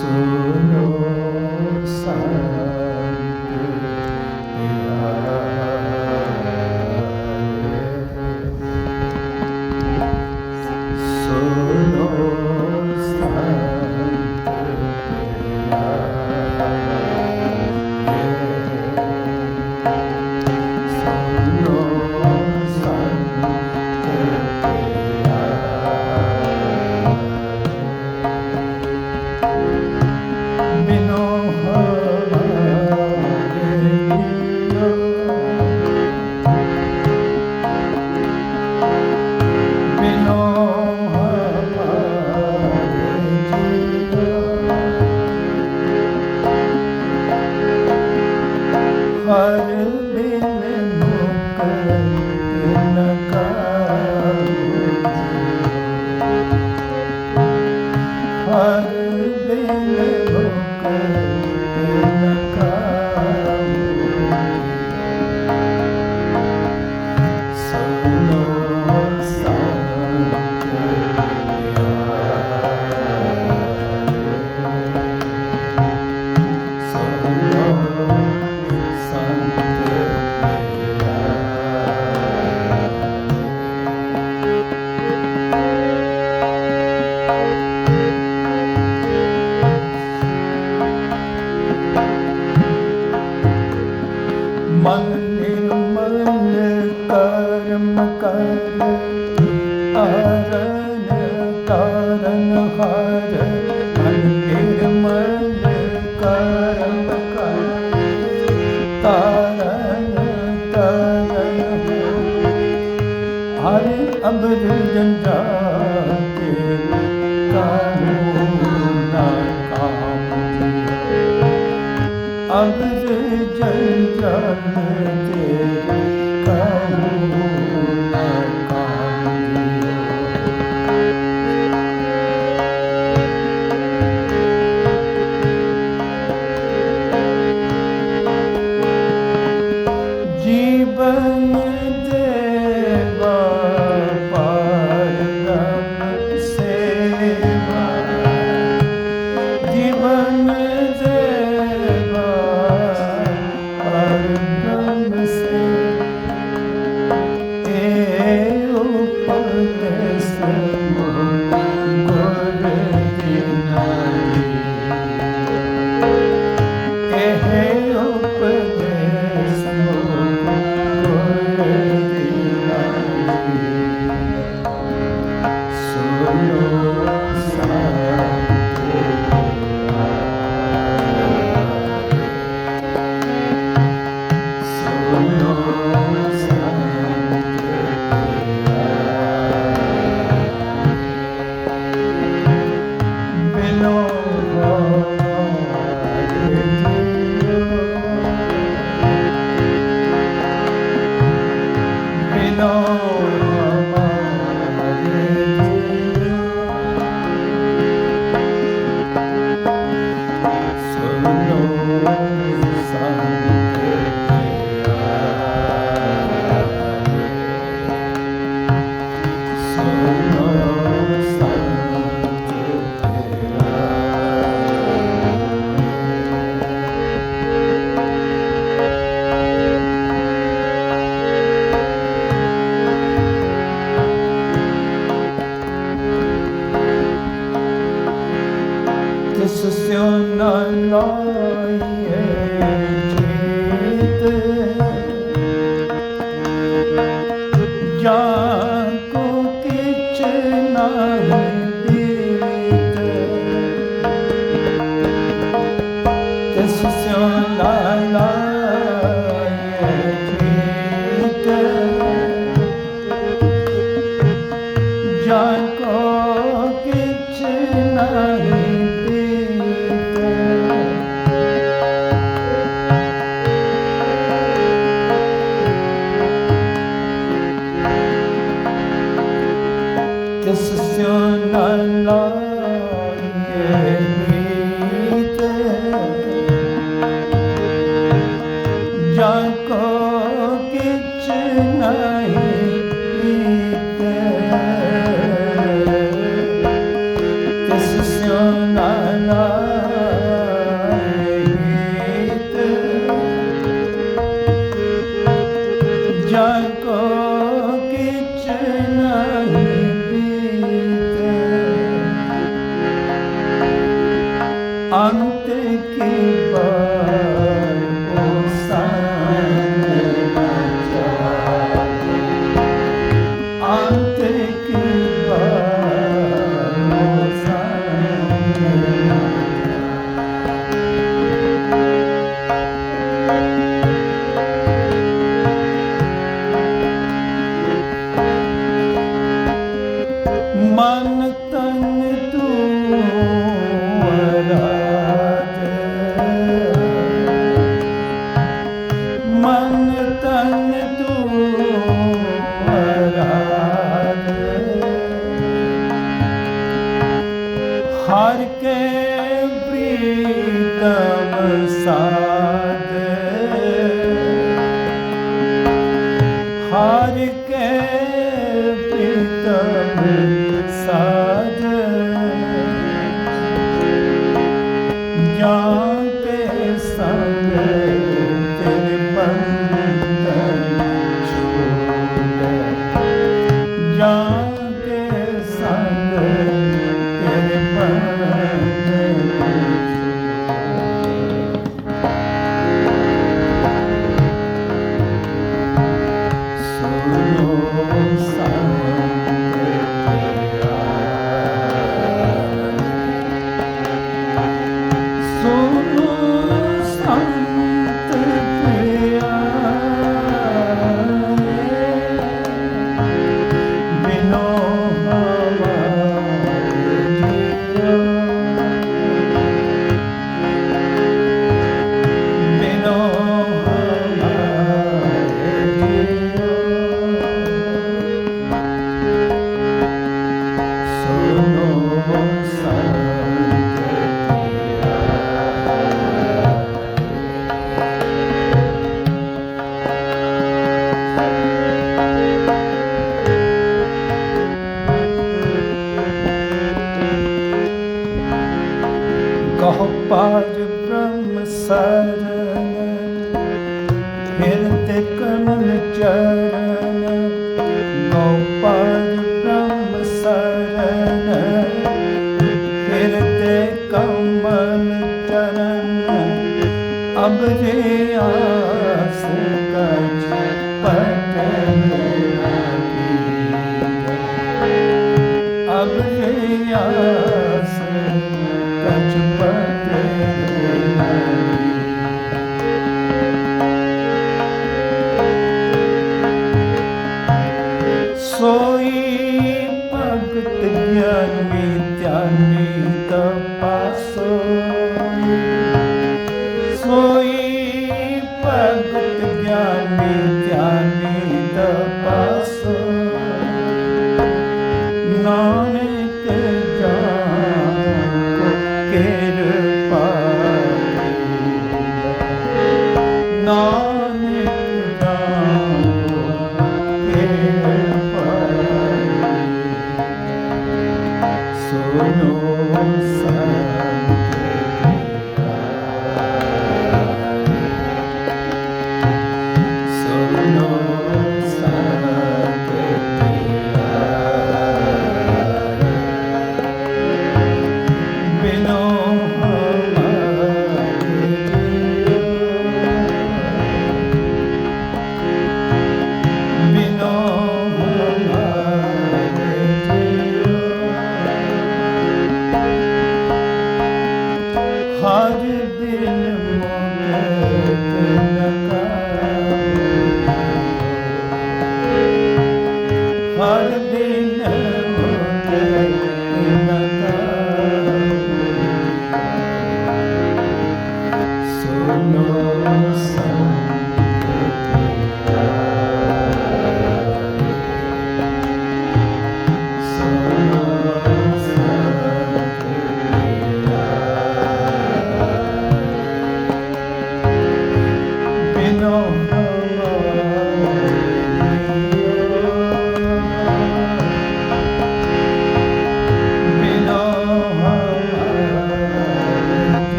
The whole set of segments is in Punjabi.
sono sai ਅਬਦ ਜੰਜਾਲ ਕੇ ਕਾਹੂ ਨਾ ਕਾਹੂ ਅਬਦ ਜੰਜਾਲ ਕੇ ਕਾਹੂ ਨਾ ਕਾਹੂ ਜੀਵਨ जाको किच नारी ਹਰ ਕੇ जय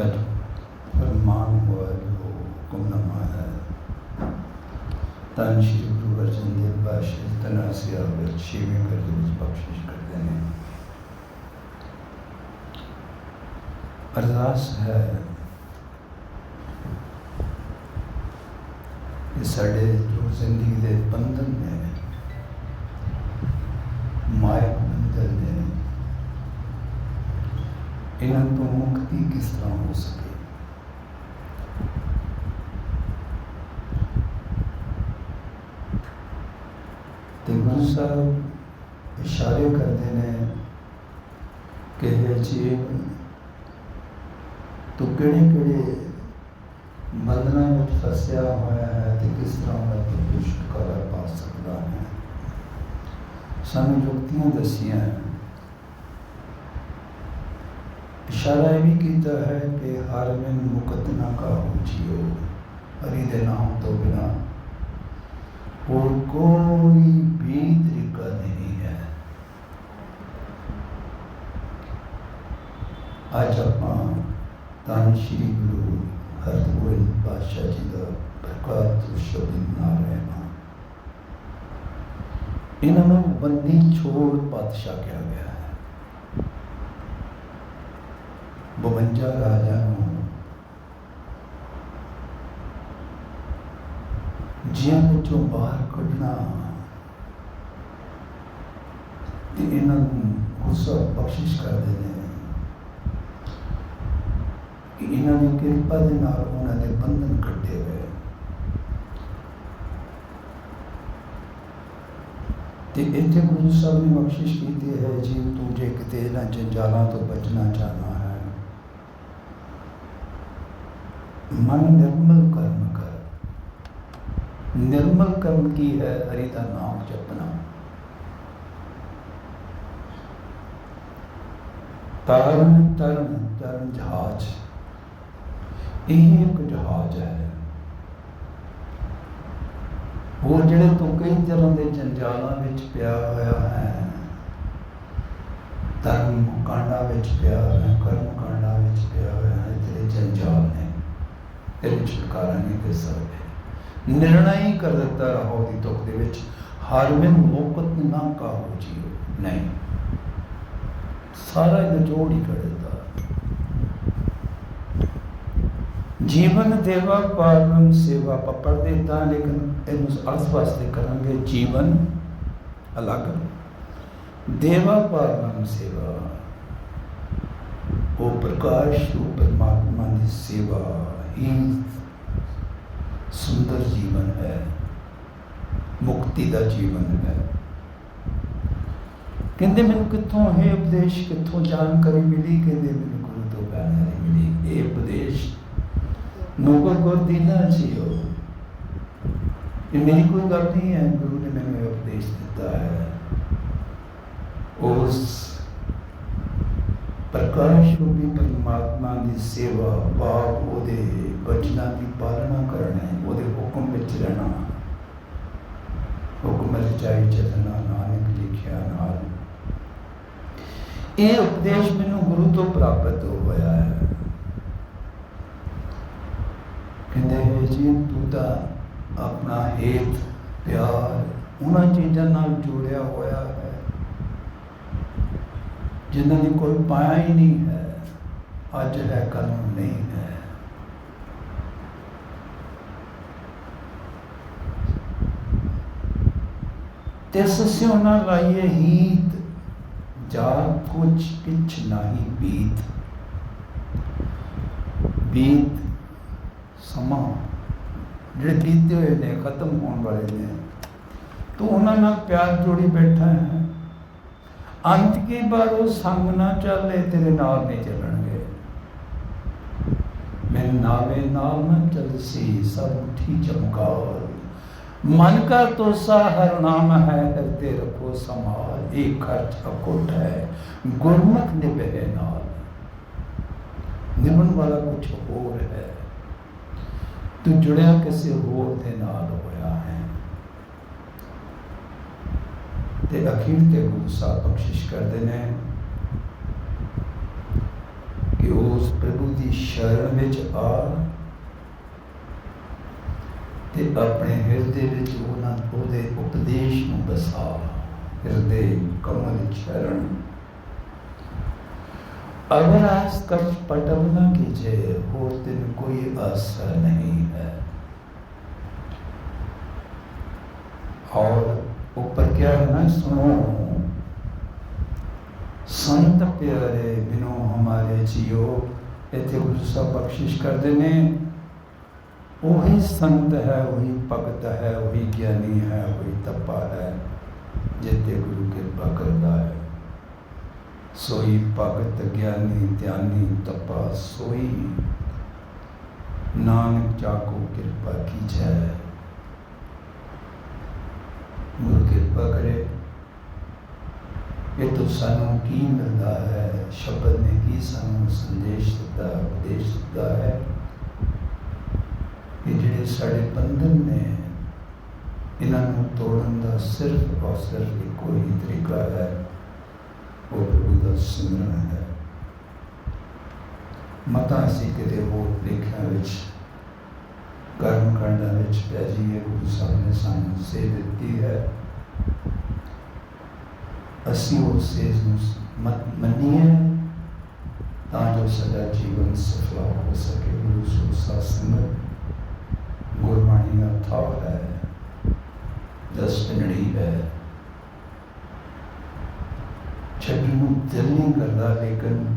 ਅੱਜ ਫਰਮਾਨ ਹੋਇਆ ਜੋ ਹੁਕਮਨਾਮਾ ਹੈ ਤਾਂ ਸ਼੍ਰੀ ਗੁਰੂ ਅਰਜਨ ਦੇਵ ਪਾਤਸ਼ਾਹ ਤਨਾਸਿਆ ਵਿੱਚ ਛੇਵੇਂ ਕਰ ਦੇ ਵਿੱਚ ਬਖਸ਼ਿਸ਼ ਕਰਦੇ ਨੇ ਅਰਦਾਸ ਹੈ ਕਿ ਸਾਡੇ ਜੋ ਜ਼ਿੰਦਗੀ ਦੇ ਬੰਧਨ ਨੇ ਮਾਇਕ ਬੰਧਨ ਨੇ ਇਹਨਾਂ ਤੋਂ ਕਿਸ ਤਰ੍ਹਾਂ ਹੋ ਸਕੇ। ਤੇ ਗੁਰੂ ਸਾਹਿਬ ਇਸ਼ਾਰੇ ਕਰਦੇ ਨੇ ਕਿ ਇਹ ਜੀਵ ਤੂੰ ਕਿਹੜੇ ਕਿਹੜੇ ਬੰਧਨਾਂ ਵਿੱਚ ਫਸਿਆ ਹੋਇਆ ਹੈ ਤੇ ਕਿਸ ਤਰ੍ਹਾਂ ਮੈਂ ਤੂੰ ਛੁਟਕਾਰਾ ਪਾ ਸਕਦਾ ਹੈ। ਸਾਨੂੰ ਯੁਕਤੀਆਂ ਦੱਸੀਆਂ ਇਸ਼ਾਰਾ ਇਹ ਵੀ ਕੀਤਾ ਹੈ ਕਿ ਹਰ ਮਨ ਮੁਕਤ ਨਾ ਕਾਹੂ ਜੀਓ ਹਰੀ ਦੇ ਨਾਮ ਤੋਂ ਬਿਨਾ ਹੋਰ ਕੋਈ ਵੀ ਤਰੀਕਾ ਨਹੀਂ ਹੈ ਅੱਜ ਆਪਾਂ ਤਾਂ ਸ਼੍ਰੀ ਗੁਰੂ ਹਰਗੋਬਿੰਦ ਪਾਤਸ਼ਾਹ ਜੀ ਦਾ ਪ੍ਰਕਾਸ਼ ਸ਼ਬਦ ਨਾਲ ਰਹਿਣਾ ਇਹਨਾਂ ਨੂੰ ਬੰਦੀ ਛੋੜ ਪਾਤਸ਼ਾਹ ਕਿਹਾ ਗਿਆ ਹੈ 52 ਰਾਜਾ ਨੂੰ ਜੀਆਂ ਵਿੱਚੋਂ ਬਾਹਰ ਕੱਢਣਾ ਤੇ ਇਹਨਾਂ ਨੂੰ ਗੁੱਸਾ ਬਖਸ਼ਿਸ਼ ਕਰਦੇ ਨੇ ਕਿ ਇਹਨਾਂ ਦੀ ਕਿਰਪਾ ਦੇ ਨਾਲ ਉਹਨਾਂ ਦੇ ਬੰਧਨ ਕੱਟੇ ਹੋਏ ਤੇ ਇੱਥੇ ਗੁਰੂ ਸਾਹਿਬ ਨੇ ਬਖਸ਼ਿਸ਼ ਕੀਤੀ ਹੈ ਜੀ ਤੂੰ ਜੇ ਕਿਤੇ ਇਹਨਾਂ ਜੰਜਾਲਾਂ ਤੋਂ ਬਚਣਾ ਚਾਹਨਾ ਹੈ ਮਨ ਨਿਰਮਲ ਕਰਮ ਕਰ ਨਿਰਮਲ ਕਰਮ ਕੀ ਹੈ ਹਰੀ ਦਾ ਨਾਮ ਤਰਨ ਤਰਨ ਤਰਨ ਜਹਾਜ਼ ਇਹ ਇੱਕ ਜਹਾਜ਼ ਹੈ ਉਹ ਜਿਹੜੇ ਤੂੰ ਕਈ ਤਰ੍ਹਾਂ ਦੇ ਜੰਜਾਲਾਂ ਵਿੱਚ ਪਿਆ ਹੋਇਆ ਹੈ ਧਰਮ ਕਾਂਡਾ ਵਿੱਚ ਪਿਆ ਹੋਇਆ ਹੈ ਕਰਮ ਕਾਂਡਾ ਵਿੱਚ ਪਿਆ ਹੋਇਆ ਹੈ ਤੇਰੇ ਜੰਜਾਲ ਨੇ ਤੇਰੇ ਛੁਟਕਾਰਾ ਨਹੀਂ ਦੇ ਸਕਦੇ। ਨਿਰਣਾ ਹੀ ਕਰ ਦਿੱਤਾ ਰਹੋ ਦੀ ਤੁਕ ਦੇ ਵਿੱਚ। ਹਰ ਵੇ ਮੋਕਤ ਨਾ ਕਾਹੋ ਜੀਓ। ਨਹੀਂ। ਸਾਰਾ ਇਹ ਹੀ ਕਰ ਦਿੱਤਾ। ਜੀਵਨ ਦੇਵਾ ਪਾਰਮ ਸੇਵਾ ਆਪਾਂ ਪੜ੍ਹਦੇ ਤਾਂ ਲੇਕਿਨ ਇਹਨੂੰ ਅਰਥ ਵਾਸਤੇ ਕਰਾਂਗੇ ਜੀਵਨ ਅਲੱਗ। ਦੇਵਾ ਪਾਰਮ ਸੇਵਾ। ਉਹ ਪ੍ਰਕਾਸ਼, ਉਹ ਪਰਮਾਤਮਾ ਦੀ ਸੇਵਾ ਹੀ ਸੁੰਦਰ ਜੀਵਨ ਮੁਕਤੀ ਦਾ ਜੀਵਨ ਹੈ। ਕਹਿੰਦੇ ਮੈਨੂੰ ਕਿੱਥੋਂ ਇਹ ਉਪਦੇਸ਼, ਕਿੱਥੋਂ ਜਾਣਕਾਰੀ ਮਿਲੀ? ਕਹਿੰਦੇ ਮੈਨੂੰ ਗੁਰੂ ਤੋਂ ਜਾਣਕਾਰੀ ਮਿਲੀ। ਇਹ ਉਪਦੇਸ਼ ਨੋਕਰ ਗੁਰ ਦੀਨਾ ਜੀਓ ਇਹ ਮੇਰੀ ਕੋਈ ਗੱਲ ਨਹੀਂ ਹੈ। ਗੁਰੂ ਨੇ ਮੈਨੂੰ ਇਹ ਉਪਦੇਸ਼ ਦਿੱਤਾ ਹੈ। ਉਸ ਪ੍ਰਕਾਸ਼ ਰੂਪੀ ਪਰਮਾਤਮਾ ਦੀ ਸੇਵਾ ਬਾਪ ਉਹਦੇ ਬਚਨਾਂ ਦੀ ਪਾਲਣਾ ਕਰਨਾ ਉਹਦੇ ਹੁਕਮ ਵਿੱਚ ਰਹਿਣਾ। ਹੁਕਮ ਰਚਾਈ ਚਤਨਾ ਨਾਨਕ ਲਿਖਿਆ ਨਾਲ। ਇਹ ਉਪਦੇਸ਼ ਮੈਨੂੰ ਗੁਰੂ ਤੋਂ ਪ੍ਰਾਪਤ ਹੋਇਆ ਹੈ। ਕਹਿੰਦੇ ਜੀ, ਤੂੰ ਤਾਂ ਆਪਣਾ ਹੇਤ, ਪਿਆਰ, ਉਹਨਾਂ ਚੀਜ਼ਾਂ ਨਾਲ ਜੋੜਿਆ ਹੋਇਆ ਜਿਨ੍ਹਾਂ ਦੀ ਕੋਈ ਪਾਇਆ ਹੀ ਨਹੀਂ ਹੈ, ਅੱਜ ਹੈ ਕੱਲ ਨੂੰ ਨਹੀਂ ਹੈ। ਤਿਸ ਸਿਉ ਨ ਲਾਈਏ ਹੀਤ, ਜਾ ਕੁਛ ਕਿਛ ਨਹੀਂ ਬੀਤ। ਬੀਤ ਸਮਾਂ, ਜਿਹੜੇ ਬੀਤੇ ਹੋਏ ਨੇ, ਖਤਮ ਹੋਣ ਵਾਲੇ ਨੇ। ਤੂੰ ਉਹਨਾਂ ਨਾਲ ਪਿਆਰ ਜੋੜੀ ਬੈਠਾ ਹੈ। ਅੰਤ ਕੀ ਬਾਰ ਉਹ ਸੰਗ ਨਾ ਚੱਲੇ ਤੇਰੇ ਨਾਲ ਨਹੀਂ ਚੱਲਣਗੇ ਮੈਂ ਨਾਵੇ ਨਾਲ ਨਾ ਚਲਸੀ ਸਭ ਉਠੀ ਚਮਕਾਰ ਮਨ का तोसा हर नाम है ਹਿਰਦੇ रखो संभाल एक खर्च अकुट है गुरमुख निभे नाल ਨਿਭਣ ਵਾਲਾ ਕੁਝ ਹੋਰ ਹੈ ਤੂੰ ਜੁੜਿਆ ਕਿਸੇ ਹੋਰ ਦੇ ਨਾਲ ਹੋਇਆ ਹੈ ਤੇ ਅਖੀਰ ਤੇ ਗੁਰੂ ਸਾਹਿਬ ਬਖਸ਼ਿਸ਼ ਕਰਦੇ ਨੇ ਕਿ ਉਸ ਪ੍ਰਭੂ ਦੀ ਸ਼ਰਨ ਵਿੱਚ ਆ ਤੇ ਆਪਣੇ ਹਿਰਦੇ ਵਿੱਚ ਉਹਨਾਂ ਉਹਦੇ ਉਪਦੇਸ਼ ਨੂੰ ਬਸਾ ਹਿਰਦੇ ਕਮਲ ਚਰਨ। ਅਗਰ ਆਸ ਕਟ ਪਟਵਨਾ ਕੀਜੇ, ਹੋਰ ਤਿਨ ਕੋਈ ਆਸਾ ਨਹੀਂ ਹੈ। ਔਰ ਉੱਪਰ ਕਿਹਾ ਹੈ ਨਾ, ਸੁਣੋ। ਸੰਤ ਪਿਆਰੇ, ਬਿਨੋ ਹਮਾਰੇ ਜੀਓ, ਇੱਥੇ ਗੁਰੂ ਸਾਹਿਬ ਬਖਸ਼ਿਸ਼ ਕਰਦੇ ਨੇ। ਉਹੀ ਸੰਤ ਹੈ, ਉਹੀ ਭਗਤ ਹੈ, ਉਹੀ ਗਿਆਨੀ ਹੈ, ਉਹੀ ਤਪਾ ਹੈ ਜਿੱਤੇ ਗੁਰੂ ਕਿਰਪਾ ਕਰਦਾ ਹੈ। ਸੋਈ ਭਗਤ, ਗਿਆਨੀ, ਧਿਆਨੀ, ਤਪਾ ਸੋਈ। ਨਾਨਕ ਜਾਕੋ ਕਿਰਪਾ ਕੀਜੈ। ਕਿਰਪਾ ਕਰੇ ਇਹ ਤੋਂ ਸਾਨੂੰ ਕੀ ਮਿਲਦਾ ਹੈ? ਸ਼ਬਦ ਨੇ ਕੀ ਸਾਨੂੰ ਸੰਦੇਸ਼ ਦਿੱਤਾ, ਉਪਦੇਸ਼ ਦਿੱਤਾ ਹੈ? ਕਿ ਜਿਹੜੇ ਸਾਡੇ ਬੰਧਨ ਨੇ, ਇਹਨਾਂ ਨੂੰ ਤੋੜਨ ਦਾ ਸਿਰਫ ਔਰ ਸਿਰਫ ਇੱਕੋ ਹੀ ਤਰੀਕਾ ਹੈ। ਉਹ ਪ੍ਰਭੂ ਦਾ ਸਿਮਰਨ ਹੈ। ਮਤਾਂ ਅਸੀਂ ਕਿਤੇ ਹੋਰ ਦੇਖਿਆ ਵਿੱਚ ਕਰਮ ਕਾਂਡਾਂ ਵਿੱਚ ਪੈ ਜੀਏ ਗੁਰੂ ਸਾਹਿਬ ਨੇ ਸਾਨੂੰ ਸੇ ਦਿੱਤੀ ਹੈ। ਅਸੀਂ ਉਸ ਸੇਧ ਨੂੰ ਮੰਨੀਏ ਤਾਂ ਜੋ ਸਾਡਾ ਜੀਵਨ ਸਫਲ ਹੋ ਸਕੇ। ਗੁਰੂ ਸੋ ਸਾਸੰਗ ਗੁਰਬਾਣੀ ਦਾ ਥਾਵ ਹੈ ਦਸਤਨੜੀ ਹੈ ਛੱਡਣ ਨੂੰ ਦਿਲ ਨਹੀਂ ਕਰਦਾ ਲੇਕਿਨ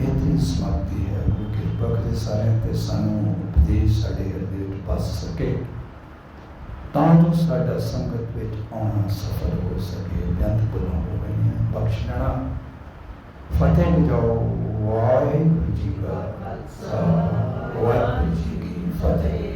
ਇਤਨੀ ਸਮਾਪਤੀ ਹੈ। ਉਹ ਕਿਰਪਾ ਕਰੇ ਸਾਰਿਆਂ ਤੇ ਸਾਨੂੰ ਉਪਦੇਸ਼ ਸਾਡੇ ਹਿਰਦੇ ਵਿੱਚ ਪਸ ਸਕੇ। ਤਾਂ ਜੋ ਸਾਡਾ ਸੰਗਤ ਵਿੱਚ ਆਉਣਾ ਸਫਲ ਹੋ ਸਕੇ ਬੇਅੰਤ ਬੁਲਾ ਹੋ ਗਈਆਂ। ਬਖਸ਼ਣਾ ਫਤਿਹ ਜਾਓ ਵਾਹਿਗੁਰੂ ਜੀ ਕਾ ਖਾਲਸਾ। ਵਾਹਿਗੁਰੂ ਜੀ ਕੀ ਫਤਿਹ।